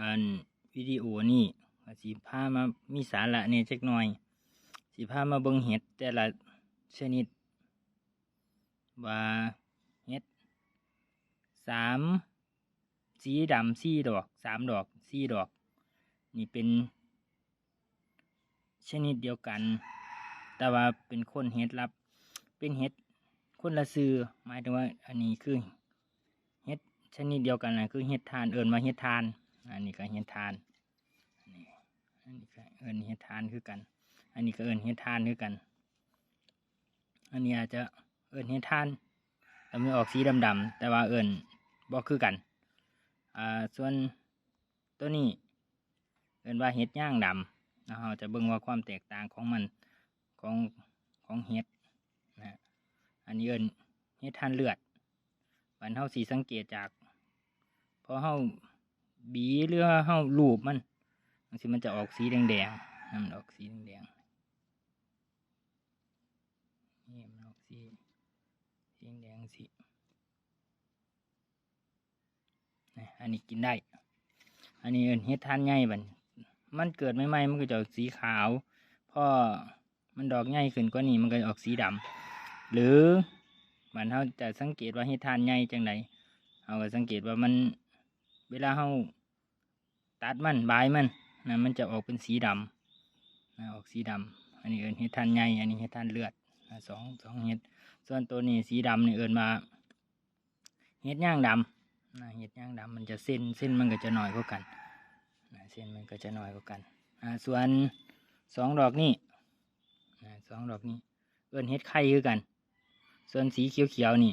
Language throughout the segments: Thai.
อันวิดีโอนี่ก็สิพามามีสาระเนี่ยจักหน่อยสิพามาเบิ่งเห็ดแต่ละชนิด ว่าเห็ดสามสีดำสี่ดอกสามดอกสี่ดอก นี่เป็น ชนิดเดียวกัน แต่ว่าเป็นคนเห็ดลับ เป็นเห็ดคนละซื้อหมายถึงว่าอันนี้คือเห็ดชนิดเดียวกันนะคือเห็ดทานเอิญมาเห็ดทาน อันนี้ก็เห็ดทานอันนี้อันนี้ก็เอิญเห็ดทานคือกัน อันนี้ก็เอิญเห็ดทานคือกัน อันนี้อาจจะเอิญเห็ดทานแต่มันออกสีดำๆแต่ว่าเอิญบ่คือกันอ่าส่วนตัวนี้เอิญว่าเห็ดย่างดำนะเราจะเบิ่งว่าความแตกต่างของมันของของเห็ดนะอันนี้เอิญเห็ดทานเลือดวันเฮาสีสังเกตจากพอเฮา บีหรือว่าเฮาลูบมันบางทีมันจะออกสีแดงๆนะมันออกสีแดงๆนี่มันออกสีสีแดงสีนะอันนี้กินได้ อันนี้เอิญเห็ดทานใหญ่บันมันเกิดใหม่ๆมันก็จะออกสีขาวพอมันดอกใหญ่ขึ้นกว่านี้มันก็จะออกสีดำหรือมันเขาจะสังเกตว่าเห็ดทานใหญ่จังไดเขาก็สังเกตว่ามัน เวลาเขาตัดมันบายมันนะมันจะออกเป็นสีดำนะออกสีดำอันนี้เอินเห็ดทานใหญ่อันนี้เห็ดทานเลือดนะสองสองเห็ดส่วนตัวนี้สีดำนี่เอินมาเห็ดย่างดำนะเห็ดย่างดำมันจะเส้นเส้นมันก็จะหน้อยกว่ากันนะเส้นมันก็จะหน้อยกว่ากันอ่าส่วนสองดอกนี่นะสองดอกนี้เอินเฮ็ดไข่คือกัน ส่วนสีเขียวๆนี่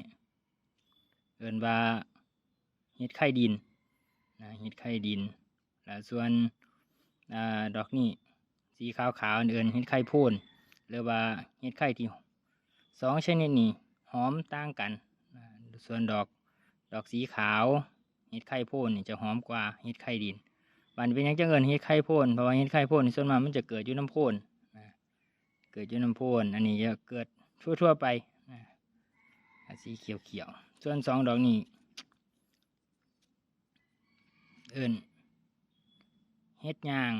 เอินว่าเฮ็ดไข่ดิน นะเฮ็ดไข่ดินแล้วส่วนอดอกนี่สีขาวๆเอินเฮ็ดไข่โพนหรือว่าเฮ็ดไข่ที่สองชนิดนี้หอมต่างกันส่วนดอกดอกสีขาวเฮ็ดไข่โพนนี่จะหอมกว่าเฮ็ดไข่ดินบันเป็นยังจังเอินเฮ็ดไข่โพนเพราะว่าเฮ็ดไข่โพนนี่ส่วนมากมันจะเกิดอยู่น้ำโพนเกิดอยู่น้ำพุนอันนี้จะเกิดทั่วๆไปสีเขียวๆส่วนสองดอกนี้ เอิ้นเฮ็ดย่าง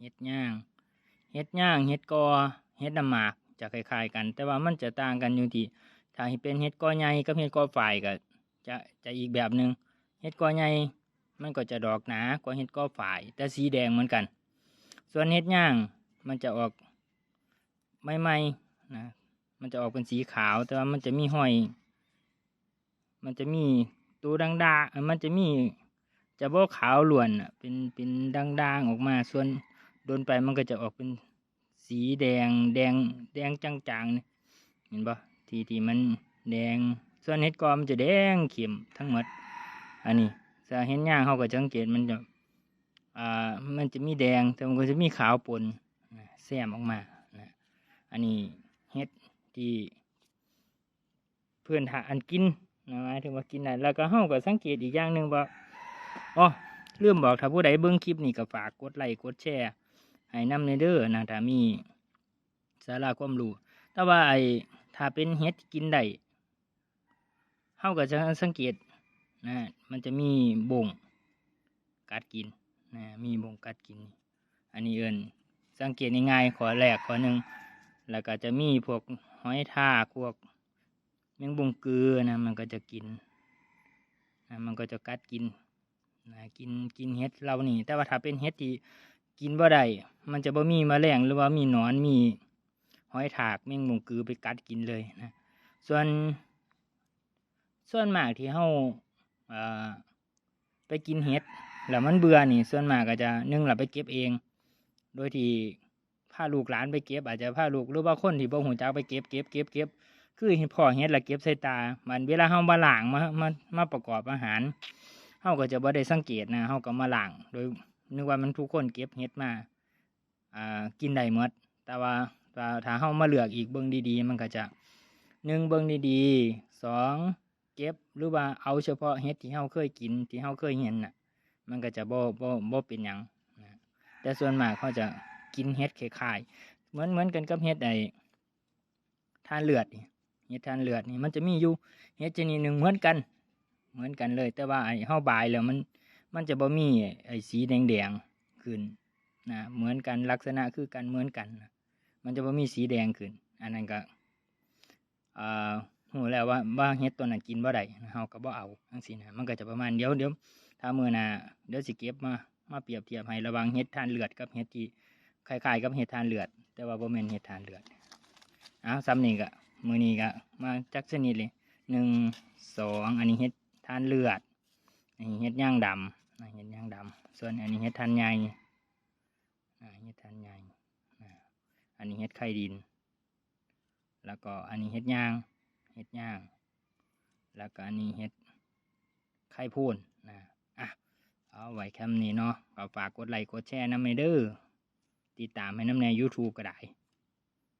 เฮ็ดย่าง เฮ็ดย่าง เฮ็ดกอ เฮ็ดน้ำหมากจะคล้ายๆกัน แต่ว่ามันจะต่างกันอยู่ที่ถ้าเป็นเฮ็ดกอใหญ่กับเฮ็ดกอฝ่ายก็จะจะอีกแบบหนึ่งเฮ็ดกอใหญ่มันก็จะดอกหนากว่าเฮ็ดกอฝ่าย แต่สีแดงเหมือนกัน ส่วนเฮ็ดย่างมันจะออกไม่ไม่ๆนะมันจะออกเป็นสีขาว แต่ว่ามันจะมีห้อย มันจะมีตัวดังดาเอ่อมันจะมี จะบ่ขาวล้วนอะเป็นเป็นด่างๆออกมา ส่วนโดนไปมันก็จะออกเป็นสีแดงแดงแดงจางๆนี่เห็นปะทีที่มันแดง ส่วนเห็ดกอมจะแดงเข้มทั้งหมด อันนี้ถ้าเห็นย่างเขาก็สังเกตมันจะอ่ามันจะมีแดงแต่มันก็จะมีขาวปนนะแซมออกมาอันนี้เฮ็ดที่เพื่อนหาอันกินนะหมายถึงว่ากินได้แล้วก็เฮาก็สังเกตอีกอย่างหนึ่งว่า อ๋อลืมบอกถ้าผู้ใดเบิ่งคลิปนี้ก็ฝากกดไลค์กดแชร์ให้นำในเด้อนะถ้ามีสาระความรู้แต่ว่าไอ้ถ้าเป็นเฮ็ดกินได้เฮาก็จะสังเกตนะมันจะมีบ่งกัดกินนะมีบ่งกัดกิน อันนี้เอิ้นสังเกตง่ายๆขอแรกขอหนึ่งแล้วก็จะมีพวกหอยทากพวกแมงบงเกลือนะมันก็จะกินนะมันก็จะกัดกิน นะกินกินเห็ดเรานี่ แต่ว่าถ้าเป็นเห็ดที่กินบ่ได้มันจะบ่มีมแมลงหรือว่ามีหนอนมีหอยทากแมงบงกือไปกัดกินเลยนะ ส่วน ส่วนมากที่เฮาไปกินเห็ดแล้วมันเบื่อนี่ ส่วนมากก็จะนึ่งหลับไปเก็บเอง โดยที่พาลูกหลานไปเก็บ อาจจะพาลูกหรือว่าคนที่บ่หูจักไปเก็บเก็บเก็บเก็บคือเห็นพ่อเฮ็ดแล้วเก็บใส่ตา มันเวลาเฮามาหลางมามามาประกอบอาหาร เฮาก็จะบ่ได้สังเกตนะเฮาก็มาล้างโดยนึกว่ามันทุกคนเก็บเฮ็ดมาอ่ากินได้หมดแต่ว่าถ้าถ้าเฮามาเลือกอีกเบิ่งดีๆ มันก็จะหนึ่งเบิ่งดีๆสองเก็บหรือว่าเอาเฉพาะเฮ็ดที่เฮาเคยกินที่เฮาเคยเห็นน่ะ มันก็จะบ่บ่บ่เป็นหยังนะแต่ส่วนมากเขาจะกินเห็ดคล้ายๆเหมือนเหมือนกันกับเห็ดไอทานเลือดนี่เห็ดทานเลือดนี่มันจะมีอยู่เห็ดชนิดหนึ่งเหมือนกัน เหมือนกันเลย แต่ว่าไอ้เฮาบายแล้วมันมันจะบ่มีไอ้สีแดงๆขึ้นนะเหมือนกันลักษณะคือกันเหมือนกันนะมันจะบ่มีสีแดงขึ้น อันนั้นก็อ่าหูแล้วว่าว่าเฮ็ดตัวนั้นกินบ่ได้เฮาก็บ่เอาจังซี่นะมันก็จะประมาณเดี๋ยวเดี๋ยวถ้ามื้อหน้าเดี๋ยวสิเก็บมามาเปรียบเทียบให้ระว่างเฮ็ดทานเลือดกับเฮ็ดที่คล้ายๆกับเฮ็ดทานเลือด แต่ว่าบ่แม่นเฮ็ดทานเลือดอ้าวซ้ำนี่ก็มื้อนี้ก็มาจักชนิดเลยหนึ่งสองอันนี้เฮ็ด ทานเลือดอันนี้เฮ็ดย่างดำนะเฮ็ดย่างดำส่วนอันนี้เฮ็ดทานใหญ่อ่าเฮ็ดทานใหญ่อันนี้เฮ็ดไข่ดิน แล้วก็อันนี้เฮ็ดย่างเฮ็ดย่าง แล้วก็อันนี้เฮ็ดไข่พูนนะอะเอาไว้แค่นี้เนาะก็ฝากกดไลค์กดแชร์น้ำในเด้อติดตามให้น้ำใน YouTube ก็ได้